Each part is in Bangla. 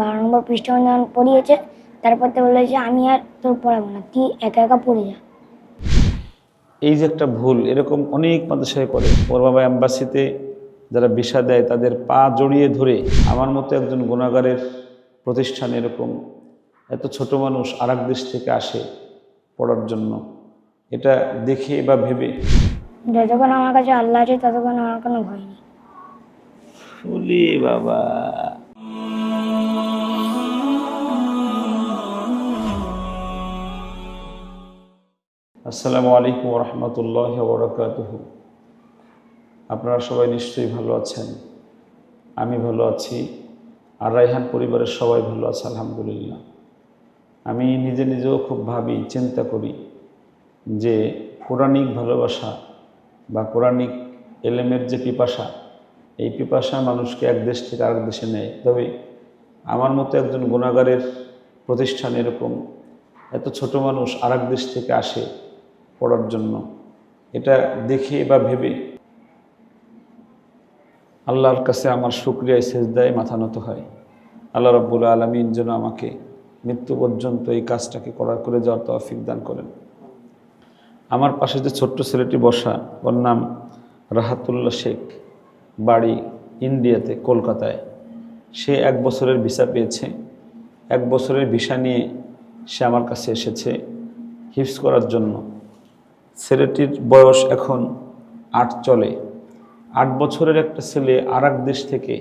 বারো নম্বর পৃষ্ঠা যখন পড়িয়েছে তারপর তো বলেছে আমি আর তোর পড়াবো না তুই একা একা পড়ে যা। এই যে একটা ভুল এরকম অনেক মাদ্রাসায় করে। ওর বাবা অ্যাম্বাসিতে যারা বিষা দেয় তাদের পা জড়িয়ে ধরে আমার মতো একজন গুণাগারের প্রতিষ্ঠান এরকম এত ছোট মানুষ আর দেশ থেকে আসে পড়ার জন্য। এটা দেখে বা ভেবে যতক্ষণ আমার কাছে আল্লাহ আছে ততক্ষণ আমার কোনো ভয় নেই। বাবা। আসসালামু আলাইকুম রহমতুল্লাহ বরকাতুহ আপনারা সবাই নিশ্চয়ই ভালো আছেন, আমি ভালো আছি, আর রাইহান পরিবারের সবাই ভালো আছে, আলহামদুলিল্লাহ। আমি নিজে নিজেও খুব ভাবি, চিন্তা করি যে কোরআনিক ভালোবাসা বা কোরআনিক এলেমের যে পিপাসা, এই পিপাসা মানুষকে এক দেশ থেকে আরেক দেশে নেয়। তবে আমার মতো একজন গুণাগারের প্রতিষ্ঠান এরকম। এত ছোট মানুষ আরেক দেশ থেকে আসে পড়ার জন্য। এটা দেখে বা ভেবে। আল্লাহর কাছে আমার শুক্রিয়ায় সেজদায় মাথা নত হয়। আল্লাহ রব্বুল আলমিন যেন আমাকে মৃত্যু পর্যন্ত এই কাজটাকে করার করে যাওয়ার তৌফিক দান করেন। আমার পাশে যে ছোট্ট ছেলেটি বসা, ওর নাম রাহাতুল্লাহ শেখ, বাড়ি ইন্ডিয়াতে, কলকাতায়। সে এক বছরের ভিসা পেয়েছে। এক বছরের ভিসা নিয়ে সে আমার কাছে এসেছে। হিপস করার জন্য। ছেলেটির বয়স এখন আট চলে। আট বছরের একটা ছেলে আর দেশ থেকে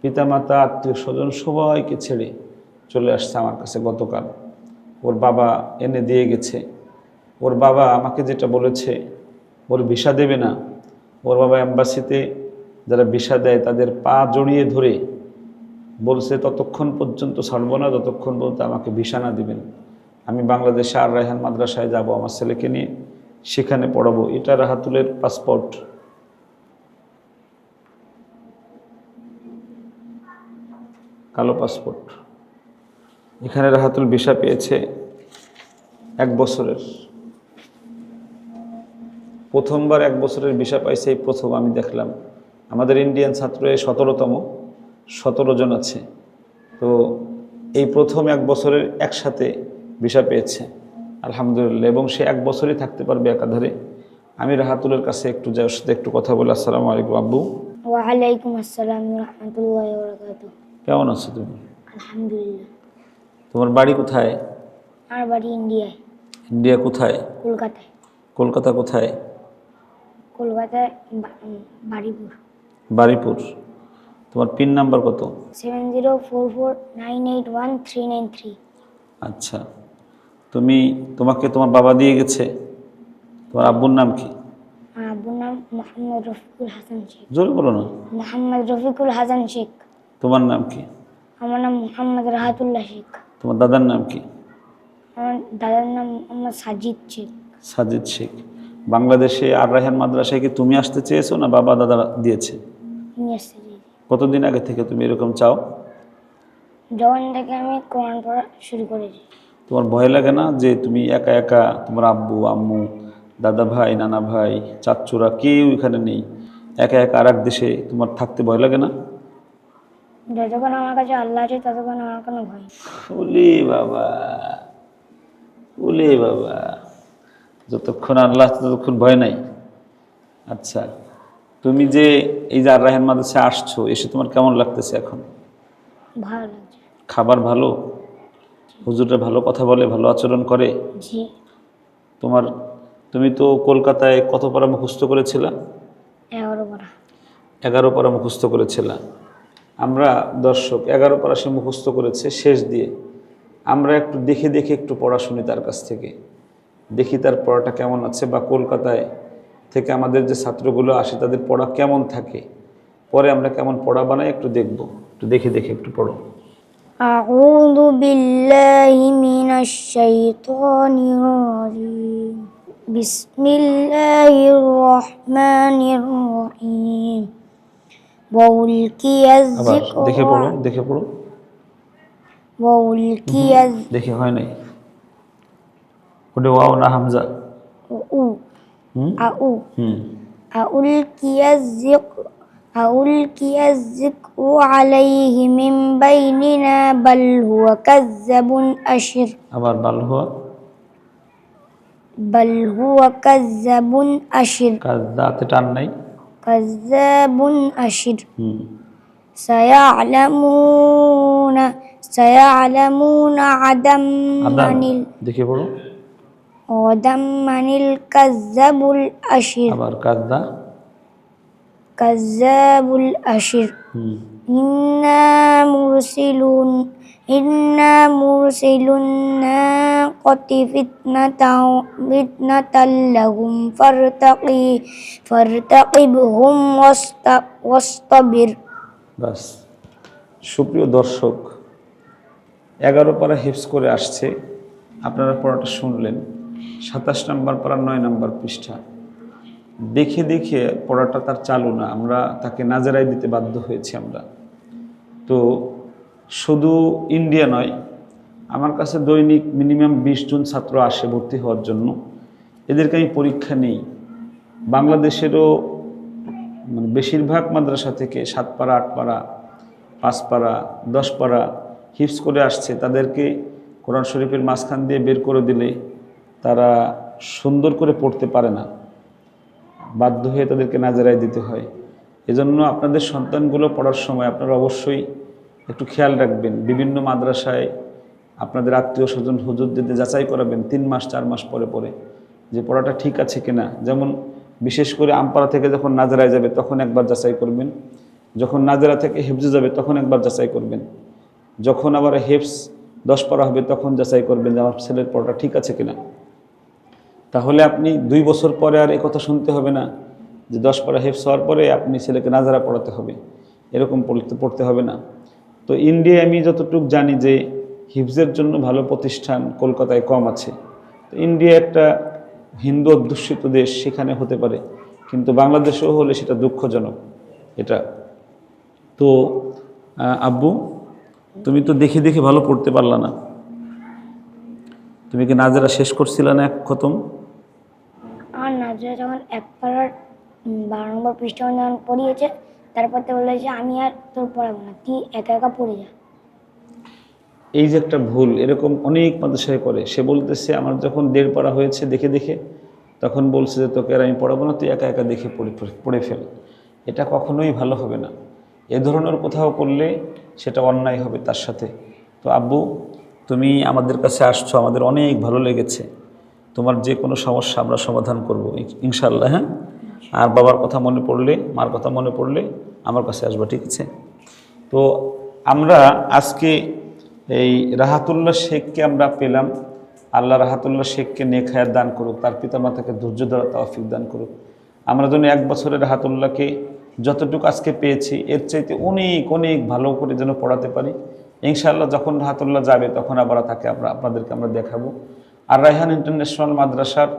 পিতামাতা আত্মীয় স্বজন সবাইকে ছেড়ে চলে আসছে আমার কাছে গতকাল। ওর বাবা এনে দিয়ে গেছে। ওর বাবা আমাকে যেটা বলেছে, ওর ভিসা দেবে না। ওর বাবা অ্যাম্বাসিতে যারা ভিসা দেয়, তাদের পা জড়িয়ে ধরে বলছে, ততক্ষণ পর্যন্ত ছাড়বো না ততক্ষণ পর্যন্ত আমাকে ভিসা না দেবেন। আমি বাংলাদেশে আর রায়হান মাদ্রাসায় যাব, আমার ছেলেকে নিয়ে সেখানে পড়াবো। এটা রাহাতুলের পাসপোর্ট কালো পাসপোর্ট এখানে রাহাতুল ভিসা পেয়েছে এক বছরের। প্রথমবার এক বছরের ভিসা পাইছে, এই প্রথম আমি দেখলাম। আমাদের ইন্ডিয়ান ছাত্র সতেরোতম, সতেরো জন আছে। তো এই প্রথম এক বছরের একসাথে ভিসা পেয়েছে। আলহামদুলিল্লাহ এবং সে এক বছরই থাকতে পারবে একাধারে। আমি রাহাতুলের কাছে একটু যাওয়ার সাথে একটু কথা বলে। আসসালামু আলাইকুম আব্বু। ওয়ালাইকুম আসসালাম রহমতুল্লাহ বরকাত কেমন আছো তুমি? আলহামদুলিল্লাহ। তোমার বাড়ি কোথায়? আমার বাড়ি ইন্ডিয়ায়। ইন্ডিয়া কোথায়? কলকাতায়। কলকাতা কোথায়? কলকাতায় বাড়িপুর। বারিপুর তোমার পিন নাম্বার কত? Seven zero four four nine eight one three nine three. আচ্ছা। তুমি তোমাকে তোমার বাবা দিয়ে গেছে। তোমার আব্বুর নাম কি? আমার আব্বুর নাম মোহাম্মদ রফিকুল হাসান শেখ। জোরে বলো না। মোহাম্মদ রফিকুল হাসান শেখ। তোমার নাম কি? আমার নাম মোহাম্মদ রাহাতুল্লাহ শেখ। তোমার দাদার নাম কি? আমার দাদার নাম মোহাম্মদ সাজিদ শেখ। সাজিদ শেখ। বাংলাদেশে আর রায়হান মাদ্রাসায় কি তুমি আসতে চেয়েছো না বাবা দাদা দিয়েছে? কতদিন আগে থেকে তুমি এরকম চাও? যখন থেকে আমি কোরআন পড়া শুরু করেছি। তোমার ভয় লাগে না যে তুমি একা একা তোমার আব্বু আম্মু দাদা ভাই নানা ভাই চাচ্চুরা কেউ এখানে নেই? একা একা আর দেশে তোমার থাকতে ভয় লাগে না? যতক্ষণ আমার কাছে আল্লাহ আছে ততক্ষণ আমার কোনো ভয় ওলে বাবা ওলে বাবা। যতক্ষণ আল্লাহ ততক্ষণ ভয় নাই। আচ্ছা তুমি যে এই যে আর রাহেন মাদ্রাসায় আসছো এসে তোমার কেমন লাগতেছে এখন? ভালো খাবার ভালো? হুজুররা ভালো কথা বলে ভালো আচরণ করে। জি। তোমার তুমি তো কলকাতায় কত পারা মুখস্থ করেছিলা? এগারো পারা। মুখস্থ করেছিলা। আমরা দর্শক এগারো পারা সে মুখস্থ করেছে শেষ দিয়ে। আমরা একটু দেখে দেখে একটু পড়া শুনি তার কাছ থেকে। দেখি তার পড়াটা কেমন আছে বা কলকাতায় থেকে আমাদের যে ছাত্রগুলো আসে তাদের পড়া কেমন থাকে। পরে আমরা কেমন পড়া বানাই একটু দেখব। একটু দেখে দেখে একটু পড়ো। أعوذ بالله من الشيطان الرجيم بسم الله الرحمن الرحيم وألقي আবার দেখে পড়ো الذكر দেখে পড়ো وألقي দেখে হয় নাই ওটা ওয়াও না হামজা الذكر হুম أو হুম ألقي الذكر ألقي الذكر عليه من بيننا بل هو كذب أشر আবার বাল হওয়া بل هو كذب أشر কাজ দাঁতে টান নাই كذاب أشر হুম سيعلمون سيعلمون عدم আদান من ال- দেখে পড়ো عدم من الكذاب الأشر আবার কাজ কাজাবুল আশির ইন্না মুরসিলুন ইন্না মুরসিলুন নাকতি ফিতনাতাও ফিতনাতাল লাহুম ফারতাকি ফারতাকিবহুম ওয়াসতা ওয়াসতাবির সুপ্রিয় দর্শক এগারো পারা হিপস করে আসছে। আপনারা পড়াটা শুনলেন। সাতাশ নম্বর পারা নয় নম্বর পৃষ্ঠা। দেখে দেখে পড়াটা তার চালু না। আমরা তাকে নাজারাই দিতে বাধ্য হয়েছি আমরা। তো শুধু ইন্ডিয়া নয়, আমার কাছে দৈনিক মিনিমাম বিশ জন ছাত্র আসে ভর্তি হওয়ার জন্য। এদেরকে আমি পরীক্ষা নেই। বাংলাদেশেরও মানে বেশিরভাগ মাদ্রাসা থেকে সাত পাড়া আট পাড়া পাঁচ পাড়া দশ পাড়া হিপস করে আসছে। তাদেরকে কোরআন শরীফের মাঝখান দিয়ে বের করে দিলে তারা সুন্দর করে পড়তে পারে না। বাধ্য হয়ে তাদেরকে নাজারায় দিতে হয়। এজন্য আপনাদের সন্তানগুলো পড়ার সময় আপনারা অবশ্যই একটু খেয়াল রাখবেন। বিভিন্ন মাদ্রাসায় আপনাদের আত্মীয় স্বজন হুজুরদের যাচাই করাবেন তিন মাস, চার মাস পরে পরে যে পড়াটা ঠিক আছে কিনা। যেমন বিশেষ করে আমপাড়া থেকে যখন নাজারায় যাবে তখন একবার যাচাই করবেন। যখন নাজারা থেকে হেফজে যাবে তখন একবার যাচাই করবেন। যখন আবার হেফস দশ পারা হবে তখন যাচাই করবেন যে আমার ছেলের পড়াটা ঠিক আছে কিনা। তাহলে আপনি দুই বছর পরে আর কথা শুনতে হবে না, যে দশ পারা হেফস হওয়ার পরে আপনি ছেলেকে নাজারা পড়াতে হবে, এরকম পড়তে পড়তে হবে না। তো ইন্ডিয়ায় আমি যতটুকু জানি যে হিফজের জন্য ভালো প্রতিষ্ঠান কলকাতায় কম আছে। তো ইন্ডিয়া একটা হিন্দু অধ্যুষিত দেশ, সেখানে হতে পারে, কিন্তু বাংলাদেশেও হলে সেটা দুঃখজনক, এটা। তো আব্বু, তুমি তো দেখে দেখে ভালো পড়তে পারলা না। তুমি কি নাজারা শেষ করছিলে না এক খতম? আমার নাজরা যখন এক পাড়ার বারো নম্বর পৃষ্ঠা যখন পড়িয়েছে, তারপর তো বলল যে, আমি আর তোর পড়াবো না, তুই একা একা পড়ে যা। এই যে একটা ভুল, এরকম অনেক মাদ্রাসায় করে। সে বলতেছে, আমার যখন দেড় পাড়া হয়েছে দেখে দেখে, তখন বলছে যে, তোকে আর আমি পড়াবো না, তুই একা একা দেখে পড়ে পড়ে ফেল। এটা কখনোই ভালো হবে না। এ ধরনের কোথাও করলে সেটা অন্যায় হবে তার সাথে। তো আব্বু, তুমি আমাদের কাছে আসছো, আমাদের অনেক ভালো লেগেছে। তোমার যে কোনো সমস্যা আমরা সমাধান করব ইনশাল্লাহ হ্যাঁ? আর বাবার কথা মনে পড়লে, মার কথা মনে পড়লে আমার কাছে আসবা, ঠিক আছে? তো আমরা আজকে এই রাহাতুল্লাহ শেখকে আমরা পেলাম। আল্লাহ রাহাতুল্লাহ শেখকে নেখায়াত দান করুক, তার পিতামাতাকে ধৈর্য ধরা তৌফিক দান করুক। আমরা যেন এক বছরের রাহাতুল্লাহকে যতটুকু আজকে পেয়েছি, এর চাইতে অনেক অনেক ভালো করে যেন পড়াতে পারি। ইনশাআল্লাহ যখন রাহাতুল্লাহ যাবে, তখন আবার তাকে আমরা, আপনাদেরকে আমরা দেখাবো। আর রায়হান ইন্টারন্যাশনাল মাদ্রাসার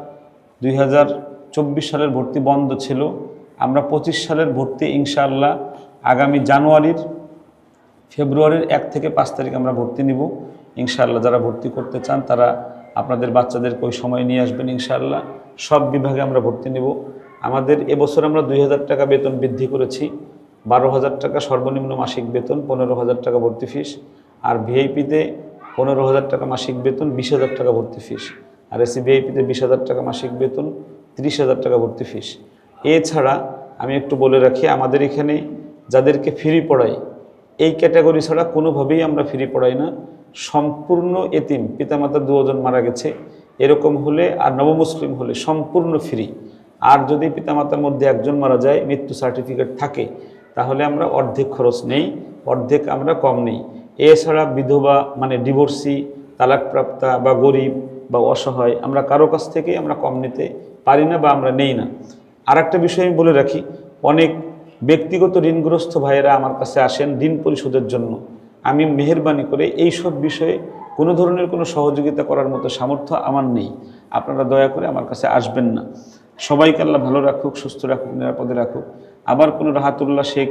দুই হাজার চব্বিশ সালের ভর্তি বন্ধ ছিল। আমরা পঁচিশ সালের ভর্তি ইনশাআল্লাহ আগামী জানুয়ারির ফেব্রুয়ারির এক থেকে পাঁচ তারিখ আমরা ভর্তি নিব। ইনশাআল্লাহ যারা ভর্তি করতে চান তারা আপনাদের বাচ্চাদেরকে ওই সময় নিয়ে আসবেন ইনশাআল্লাহ। সব বিভাগে আমরা ভর্তি নেব। আমাদের এবছর আমরা দুই হাজার টাকা বেতন বৃদ্ধি করেছি। বারো হাজার টাকা সর্বনিম্ন মাসিক বেতন, পনেরো হাজার টাকা ভর্তি ফিস। আর ভিআইপিতে পনেরো হাজার টাকা মাসিক বেতন, বিশ হাজার টাকা ভর্তি ফিস আর এসি ভিআইপিতে বিশ হাজার টাকা মাসিক বেতন, তিরিশ হাজার টাকা ভর্তি ফিস এছাড়া আমি একটু বলে রাখি, আমাদের এখানে যাদেরকে ফ্রি পড়াই, এই ক্যাটাগরি ছাড়া কোনোভাবেই আমরা ফ্রি পড়াই না। সম্পূর্ণ এতিম পিতামাতা দুজন মারা গেছে। এরকম হলে আর নবমুসলিম হলে সম্পূর্ণ ফ্রি আর যদি পিতামাতার মধ্যে একজন মারা যায়, মৃত্যু সার্টিফিকেট থাকে, তাহলে আমরা অর্ধেক খরচ নেই, অর্ধেক আমরা কম নেই। এছাড়া বিধবা মানে ডিভোর্সি তালাকপ্রাপ্তা বা গরিব বা অসহায়, আমরা কারও কাছ থেকে আমরা কম নিতে পারি না বা আমরা নেই না। আর একটা বিষয় আমি বলে রাখি, অনেক ব্যক্তিগত ঋণগ্রস্ত ভাইয়েরা আমার কাছে আসেন ঋণ পরিশোধের জন্য। আমি মেহরবানি করে এই সব বিষয়ে কোনো ধরনের কোনো সহযোগিতা করার মতো সামর্থ্য আমার নেই। আপনারা দয়া করে আমার কাছে আসবেন না। সবাইকে আল্লাহ ভালো রাখুক, সুস্থ রাখুক, নিরাপদে রাখুক। আবার কোনো রাহাতুল্লাহ শেখ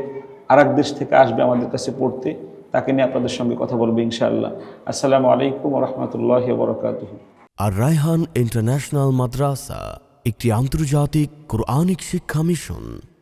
আর দেশ থেকে আসবে আমাদের কাছে পড়তে তাকে নিয়ে আপনাদের সঙ্গে কথা বলব ইনশাআল্লাহ। আসসালামু আলাইকুম রহমতুল্লাহ বরকাত আর রায়হান ইন্টারন্যাশনাল মাদ্রাসা, একটি আন্তর্জাতিক কোরআনিক শিক্ষা মিশন।